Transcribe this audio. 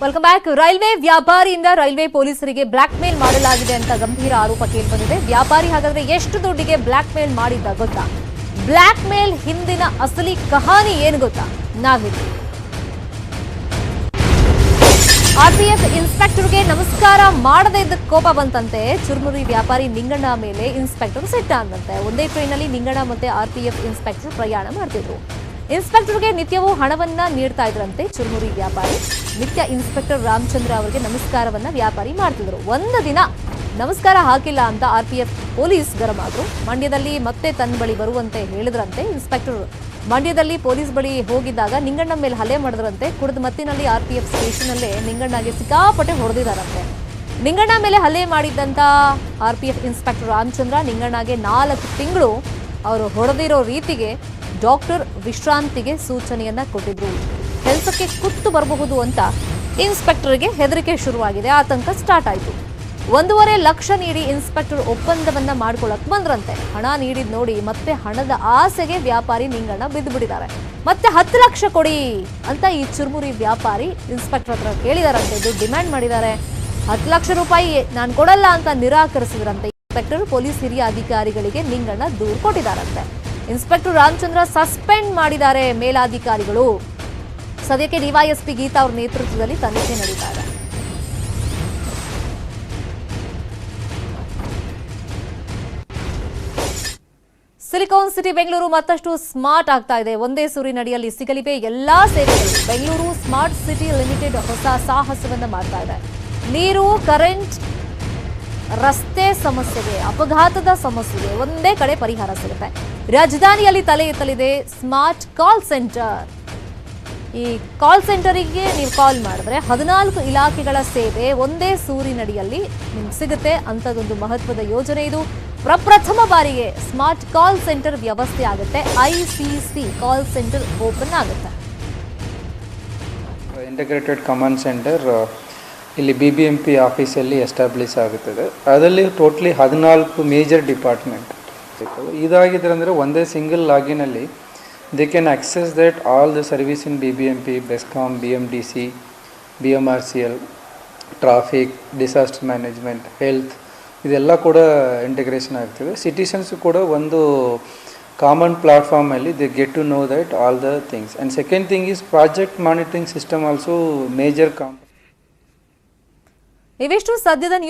Welcome back railway ವ್ಯಾಪಾರಿಯಿಂದ railway ಪೊಲೀಸರಿಗೆ blackmail ಮಾಡಲಾಗಿದೆ ಅಂತ ಗಂಭೀರ ಆರೋಪ ಕೇಳಿಬಂದಿದೆ. ವ್ಯಾಪಾರಿ ಹಾಗಾದ್ರೆ ಎಷ್ಟು ದುಡ್ಡಿಗೆ ಬ್ಲಾಕ್ ಮೇಲ್ ಮಾಡಿದ್ದ ಗೊತ್ತಾ? ಬ್ಲಾಕ್ ಮೇಲ್ ಹಿಂದಿನ ಅಸಲಿ ಕಹಾನಿ ಏನು ಗೊತ್ತಾ? ನಾವಿಲ್ಲಿ ಆರ್ಪಿಎಫ್ ಇನ್ಸ್ಪೆಕ್ಟರ್ಗೆ ನಮಸ್ಕಾರ ಮಾಡದೇ ಇದ್ದ ಕೋಪ ಬಂತಂತೆ. ಚುರುಮುರಿ ವ್ಯಾಪಾರಿ ನಿಂಗಣ್ಣ ಮೇಲೆ ಇನ್ಸ್ಪೆಕ್ಟರ್ ಸೆಟ್ ಅಂದಂತೆ ಒಂದೇ ಟ್ರೈನಲ್ಲಿ ನಿಂಗಣ್ಣ ಮತ್ತೆ ಆರ್ಪಿಎಫ್ ಇನ್ಸ್ಪೆಕ್ಟರ್ ಪ್ರಯಾಣ ಮಾಡ್ತಿದ್ರು. ಇನ್ಸ್ಪೆಕ್ಟರ್ಗೆ ನಿತ್ಯವೂ ಹಣವನ್ನ ನೀಡ್ತಾ ಇದ್ರಂತೆ ಚುರುಮುರಿ ವ್ಯಾಪಾರಿ. ನಿತ್ಯ ಇನ್ಸ್ಪೆಕ್ಟರ್ ರಾಮಚಂದ್ರ ಅವರಿಗೆ ನಮಸ್ಕಾರವನ್ನ ವ್ಯಾಪಾರಿ ಮಾಡ್ತಿದ್ರು. ಒಂದು ದಿನ ನಮಸ್ಕಾರ ಹಾಕಿಲ್ಲ ಅಂತ ಆರ್ಪಿಎಫ್ ಪೊಲೀಸ್ ಗರಂ ಆದ್ರು. ಮಂಡ್ಯದಲ್ಲಿ ಮತ್ತೆ ತನ್ನ ಬಳಿ ಬರುವಂತೆ ಹೇಳಿದ್ರಂತೆ ಇನ್ಸ್ಪೆಕ್ಟರ್. ಮಂಡ್ಯದಲ್ಲಿ ಪೊಲೀಸ್ ಬಳಿ ಹೋಗಿದ್ದಾಗ ನಿಂಗಣ್ಣ ಮೇಲೆ ಹಲ್ಲೆ ಮಾಡಿದ್ರಂತೆ. ಕುಡಿದ ಮತ್ತಿನಲ್ಲಿ ಆರ್ ಪಿ ಎಫ್ ಸ್ಟೇಷನ್ನಲ್ಲೇ ನಿಂಗಣ್ಣಗೆ ಸಿಕ್ಕಾಪಟ್ಟೆ ಹೊಡೆದಿದ್ದಾರಂತೆ. ನಿಂಗಣ್ಣ ಮೇಲೆ ಹಲ್ಲೆ ಮಾಡಿದ್ದಂತ ಎಫ್ ಇನ್ಸ್ಪೆಕ್ಟರ್ ರಾಮಚಂದ್ರ ನಿಂಗಣ್ಣಗೆ ನಾಲ್ಕು ತಿಂಗಳು ಅವರು ಹೊಡೆದಿರೋ ರೀತಿಗೆ ಡಾಕ್ಟರ್ ವಿಶ್ರಾಂತಿಗೆ ಸೂಚನೆಯನ್ನ ಕೊಟ್ಟಿದ್ರು. ಕೆಲಸಕ್ಕೆ ಕುತ್ತು ಬರಬಹುದು ಅಂತ ಇನ್ಸ್ಪೆಕ್ಟರ್ಗೆ ಹೆದರಿಕೆ ಶುರುವಾಗಿದೆ. ಆತಂಕ ಸ್ಟಾರ್ಟ್ ಆಯಿತು. ಒಂದೂವರೆ ಲಕ್ಷ ನೀಡಿ ಇನ್ಸ್ಪೆಕ್ಟರ್ ಒಪ್ಪಂದವನ್ನ ಮಾಡ್ಕೊಳಕ್ ಬಂದ್ರಂತೆ. ಹಣ ನೀಡಿದ್ ನೋಡಿ ಮತ್ತೆ ಹಣದ ಆಸೆಗೆ ವ್ಯಾಪಾರಿ ನಿಂಗಣ್ಣ ಬಿದ್ದು ಬಿಟ್ಟಿದ್ದಾರೆ ಮತ್ತೆ ಹತ್ತು ಲಕ್ಷ ಕೊಡಿ ಅಂತ ಈ ಚುರುಮುರಿ ವ್ಯಾಪಾರಿ ಇನ್ಸ್ಪೆಕ್ಟರ್ ಹತ್ರ ಕೇಳಿದಾರಂತೆ. ಇದು ಡಿಮ್ಯಾಂಡ್ ಮಾಡಿದ್ದಾರೆ. ಹತ್ತು ಲಕ್ಷ ರೂಪಾಯಿ ನಾನು ಕೊಡಲ್ಲ ಅಂತ ನಿರಾಕರಿಸಿದ್ರಂತೆ. ಇನ್ಸ್ಪೆಕ್ಟರ್ ಪೊಲೀಸ್ ಹಿರಿಯ ಅಧಿಕಾರಿಗಳಿಗೆ ನಿಂಗಣ್ಣ ದೂರು ಕೊಟ್ಟಿದ್ದಾರಂತೆ. ಇನ್ಸ್ಪೆಕ್ಟರ್ ರಾಮಚಂದ್ರ ಸಸ್ಪೆಂಡ್ ಮಾಡಿದ್ದಾರೆ ಮೇಲಾಧಿಕಾರಿಗಳು. ಸದ್ಯಕ್ಕೆ ಡಿವೈಎಸ್ಪಿ ಗೀತಾ ಅವರ ನೇತೃತ್ವದಲ್ಲಿ ತನಿಖೆ ನಡೀತಾ ಸಿಲಿಕಾನ್ ಸಿಟಿ ಬೆಂಗಳೂರು ಮತ್ತಷ್ಟು ಸ್ಮಾರ್ಟ್ ಆಗ್ತಾ ಇದೆ. ಒಂದೇ ಸೂರಿನಡಿಯಲ್ಲಿ ಸಿಗಲಿವೆ ಎಲ್ಲಾ ಸೇವೆಗಳು. ಬೆಂಗಳೂರು ಸ್ಮಾರ್ಟ್ ಸಿಟಿ ಲಿಮಿಟೆಡ್ ಹೊಸ ಸಾಹಸವನ್ನು ಮಾಡ್ತಾ ಇದೆ. ನೀರು, ಕರೆಂಟ್ ರಸ್ತೆ ಸಮಸ್ಯೆಗೆ, ಅಪಘಾತದ ಸಮಸ್ಯೆಗೆ ಒಂದೇ ಕಡೆ ಪರಿಹಾರ ಸಿಗುತ್ತೆ. ರಾಜಧಾನಿಯಲ್ಲಿ ತಲೆ ಎತ್ತಲಿದೆ ಸ್ಮಾರ್ಟ್ ಕಾಲ್ ಸೆಂಟರ್. ಈ ಕಾಲ್ ಸೆಂಟರಿಗೆ ನೀವು ಕಾಲ್ ಮಾಡಿದ್ರೆ ಹದಿನಾಲ್ಕು ಇಲಾಖೆಗಳ ಸೇವೆ ಒಂದೇ ಸೂರಿನಡಿಯಲ್ಲಿ ನಿಮ್ಗೆ ಸಿಗುತ್ತೆ. ಅಂಥದ್ದೊಂದು ಮಹತ್ವದ ಯೋಜನೆ ಇದು. ಪ್ರಪ್ರಥಮ ಬಾರಿಗೆ ಸ್ಮಾರ್ಟ್ ಕಾಲ್ ಸೆಂಟರ್ ವ್ಯವಸ್ಥೆ ಆಗುತ್ತೆ. I C call centre open ಆಗುತ್ತೆ. ಇಂಟಿಗ್ರೇಟೆಡ್ ಕಮಾಂಡ್ ಸೆಂಟರ್ ಇಲ್ಲಿ ಬಿ ಬಿ ಎಂ ಪಿ ಆಫೀಸಲ್ಲಿ ಎಸ್ಟಾಬ್ಲಿಷ್ ಆಗುತ್ತದೆ. ಅದರಲ್ಲಿ ಟೋಟ್ಲಿ ಹದಿನಾಲ್ಕು ಮೇಜರ್ ಡಿಪಾರ್ಟ್ಮೆಂಟ್ ಇದಾಗಿದ್ರೆ ಅಂದರೆ ಒಂದೇ single ಲಾಗಿನಲ್ಲಿ they can access that all the service in B B M P BESCOM B M D C B M R C L traffic disaster management health ಇದೆಲ್ಲ ಕೂಡ integration ಆಗ್ತದೆ. Citizens ಕೂಡ ಒಂದು common ಪ್ಲಾಟ್ಫಾರ್ಮಲ್ಲಿ they get to know that all the things and second thing is project monitoring system also major com નિવેશ ટુ સદ્યદન